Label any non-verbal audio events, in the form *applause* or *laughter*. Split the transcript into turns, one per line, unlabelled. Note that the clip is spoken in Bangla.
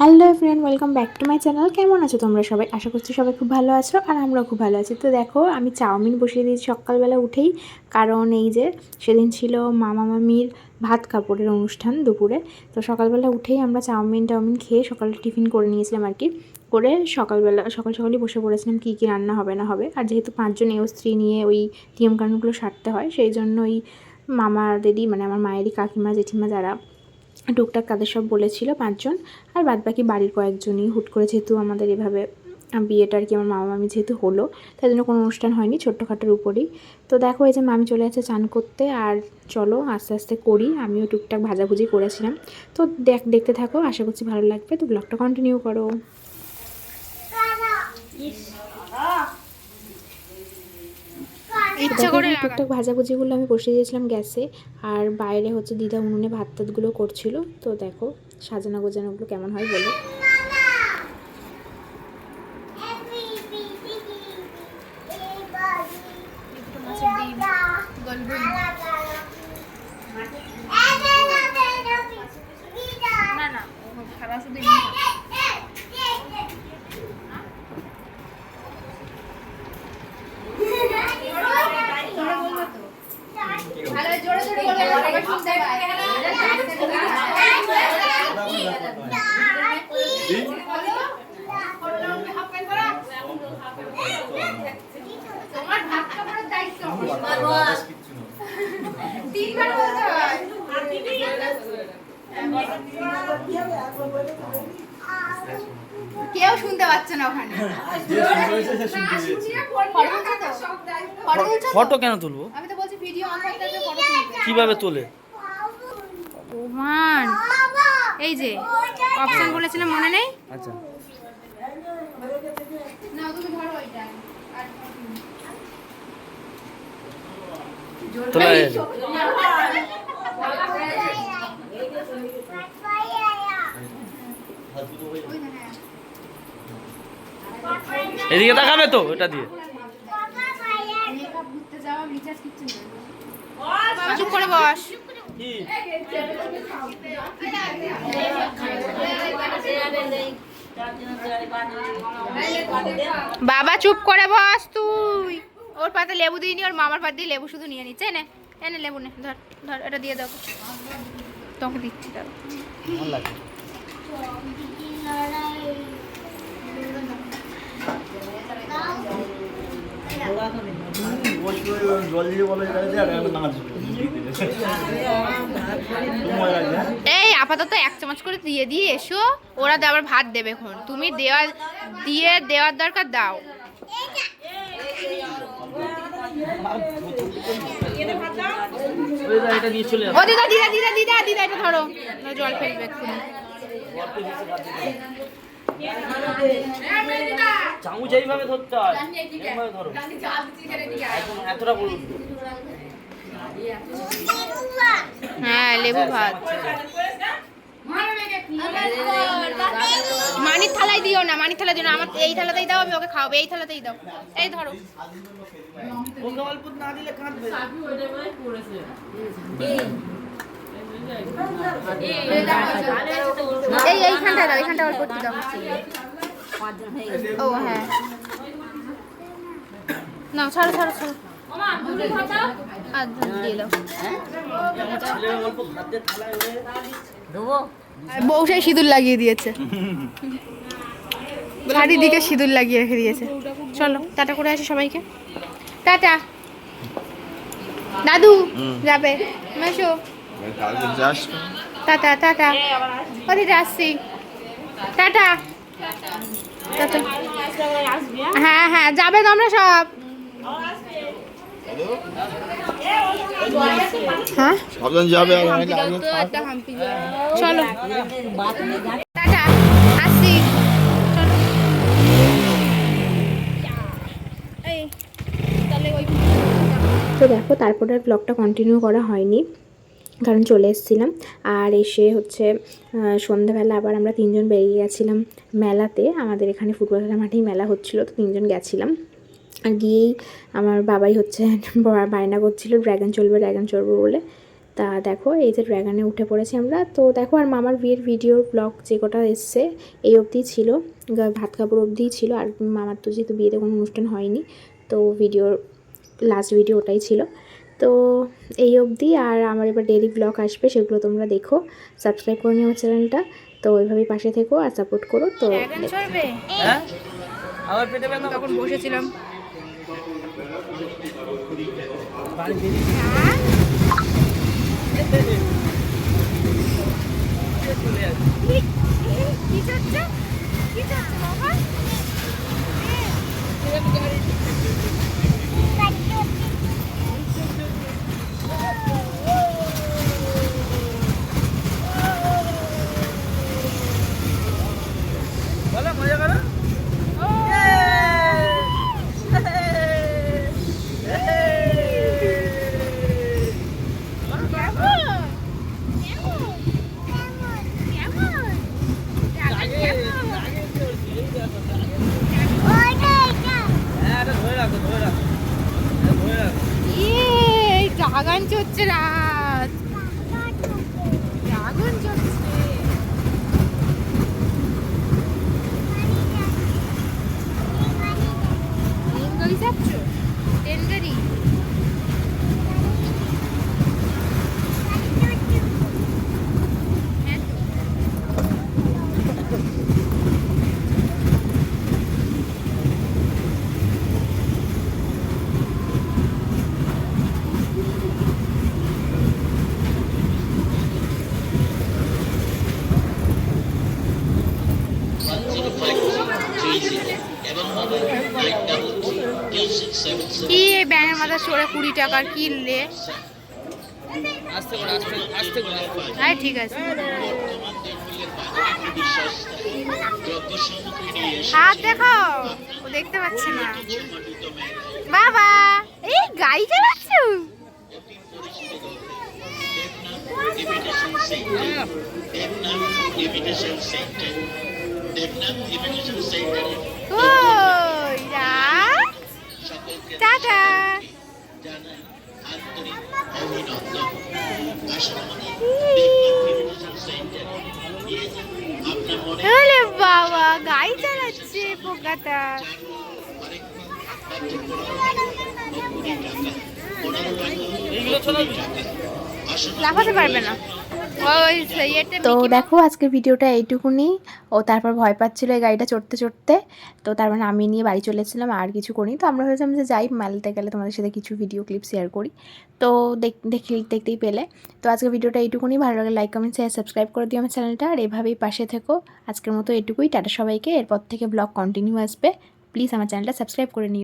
Hello friend welcome back to my channel. কেমন আছো তোমরা সবাই? আশা করছি সবাই খুব ভালো আছো আর আমরাও খুব ভালো আছি। তো দেখো, আমি চাউমিন বসিয়ে দিয়েছি সকালবেলা উঠেই। কারণ এই যে, সেদিন ছিল মামা মামির ভাত কাপড়ের অনুষ্ঠান দুপুরে। তো সকালবেলা উঠেই আমরা চাউমিন টাউমিন খেয়ে সকালে টিফিন করে নিয়েছিলাম আর কি। করে সকালবেলা, সকাল সকালই বসে পড়েছিলাম কী কী রান্না হবে না হবে। আর যেহেতু পাঁচজন এও স্ত্রী নিয়ে ওই নিয়মকানুনগুলো সারতে হয়, সেই জন্য ওই মামাদেরই মানে আমার মায়েরই কাকিমা, জেঠিমা যারা টুকটাক তাদের সব বলেছিল পাঁচজন, আর বাদ বাকি বাড়ির কয়েকজনই হুট করে যেহেতু আমাদের এভাবে বিয়েটা আর কি আমার মামা মামি যেহেতু হলো, তাই জন্য কোনো অনুষ্ঠান হয়নি ছোট্টখাটোর উপরেই। তো দেখো এই যে মামি চলে যাচ্ছে চান করতে, আর চলো আস্তে আস্তে করি, আমিও টুকটাক ভাজাভুজি করেছিলাম। তো দেখ, দেখতে থাকো, আশা করছি ভালো লাগবে। তো ব্লগটা কন্টিনিউ করো।
ইচ্ছা করে
টুকটাক ভাজাভুজিগুলো আমি বসিয়ে দিয়েছিলাম গ্যাসে আর বাইরে হচ্ছে দিদা উনুনে ভাত টাতগুলো করছিল। তো দেখো সাজানো গোজানোগুলো কেমন হয় বলো।
না না খাবার শুধু ভালো জোরে জোরে বলে সবাই শুনতে তোমার ভাত খাবারের দায়িত্ব তিনবার বলতে হয় কেউ শুনতে পাচ্ছে না ওখানে?
ফটো কেন তুলবো?
আমি তো বলছি ভিডিও অন করতে ফটো
কীভাবে তোলে?
ওমান এই যে অপশন বলেছিলাম মনে নেই?
আচ্ছা।
না তুমি ধরো ওইটা আর
তোলা। এদিকে তাকাবে তো এটা দিয়ে।
চুপ করে বস। বাবা চুপ করে বস তুই। ওর পাতে লেবু দিইনি ওর মামার পাত দিয়ে লেবু শুধু নিয়ে নিচ্ছে। এনে এনে লেবু নে ধর ধর এটা দিয়ে দাও। তোকে দিচ্ছি দাও। এই আপাতত এক চামচ করে দিয়ে দিয়ে এসো। ওরা আবার ভাত দেবে এখন। তুমি দেওয়া দিয়ে দেওয়ার দরকার দাও
ওই দা, এটা নিয়ে চলে
ও দিদা দিদা দিদা দিদা দিদা এটা ধরো। জল ফেলবে এক্ষুনি।
চামচ এইভাবে ধরতে হয়। এইভাবে ধরো। এতটা বড়
হ্যাঁ লেবু ভাত। মানির থালায় দিও না মানির থালায় দিও না আমার এই থালাতেই দাও আমি ওকে খাওয়াবো এই থালাতেই দাও। এই ধরো। এই এইখানটা দাও এইখানটা অল্প একটু দাও। ও হ্যাঁ। না ছাড়ো ছাড়ো ছাড়ো। বউ সেই সিঁদুর লাগিয়ে দিয়েছে। চারিদিকে সিঁদুর লাগিয়ে রেখে দিয়েছে। চলো, টাটা করে আসি সবাইকে। টাটা। দাদু, যাবে। মেশো টাটা টাটা। ওদিকে আসছি। টাটা। টাটা। হ্যাঁ হ্যাঁ যাবে তোমরা সব। হ্যাঁ?
সাবধান যাবে
চলো। টাটা।
তো দেখো তারপরে আর ব্লগটা কন্টিনিউ করা হয়নি কারণ চলে এসেছিলাম। আর এসে হচ্ছে সন্ধ্যাবেলা আবার আমরা তিনজন বেরিয়ে গেছিলাম মেলাতে। আমাদের এখানে ফুটবল খেলার মাঠেই মেলা হচ্ছিল তো তিনজন গেছিলাম। গিয়েই আমার বাবাই হচ্ছে *laughs* বায়না করছিল ড্র্যাগন চলবে ড্র্যাগন চলবে বলে। তা দেখো এই যে ড্র্যাগনে উঠে পড়েছি আমরা। তো দেখো আর মামার বিয়ের ভিডিওর ব্লগ যে কটা এসছে এই অবধি ছিল। ভাত কাপড় অবধিই ছিল। আর মামার তো যেহেতু বিয়েতে কোনো অনুষ্ঠান হয়নি তো ভিডিওর লাস্ট ভিডিও ওটাই ছিল। তো এই অবধি আর আমার এবার ডেলি ব্লগ আসবে সেগুলো তোমরা দেখো। সাবস্ক্রাইব করে নিও চ্যানেলটা তো ওইভাবেই পাশে থেকো আর সাপোর্ট করো। তো
হ্যাঁ? আমার পেটে ব্যথা
তখন বসেছিলাম। কি চড়ছে কি চড়ছে বাবা गुजरात लागून जाते इंग्लिश কি এই ব্যাঙের মাথা চড়ে কুড়ি টাকার কিনলে। হ্যাঁ ঠিক আছে। হাত দেখো দেখতে পাচ্ছে না। বাবা, এই গাড়ি চালাচ্ছ? টাটা আরে বাবা গাড়ি চালাচ্ছে পোকাটা লাফাতে পারবে না।
তো দেখো আজকের ভিডিওটা এইটুকুনি। ও তারপর ভয় পাচ্ছিলো এই গাড়িটা চড়তে চড়তে। তো তারপর আমি নিয়ে বাড়ি চলে এসেছিলাম আর কিছু করিনি। তো আমরা ভেবেছিলাম যে যাই, মালতে গেলে তোমাদের সাথে কিছু ভিডিও ক্লিপ শেয়ার করি। তো দেখ- দেখে, দেখতেই পেলে। তো আজকে ভিডিওটা এইটুকুনি। ভালো লাগে লাইক কমেন্ট শেয়ার সাবস্ক্রাইব করে দিও আমার চ্যানেলটা আর এভাবেই পাশে থেকো। আজকের মতো এটুকুই। টাটা সবাইকে। এরপর থেকে ব্লগ কন্টিনিউ আসবে। প্লিজ আমার চ্যানেলটা সাবস্ক্রাইব করে নিও।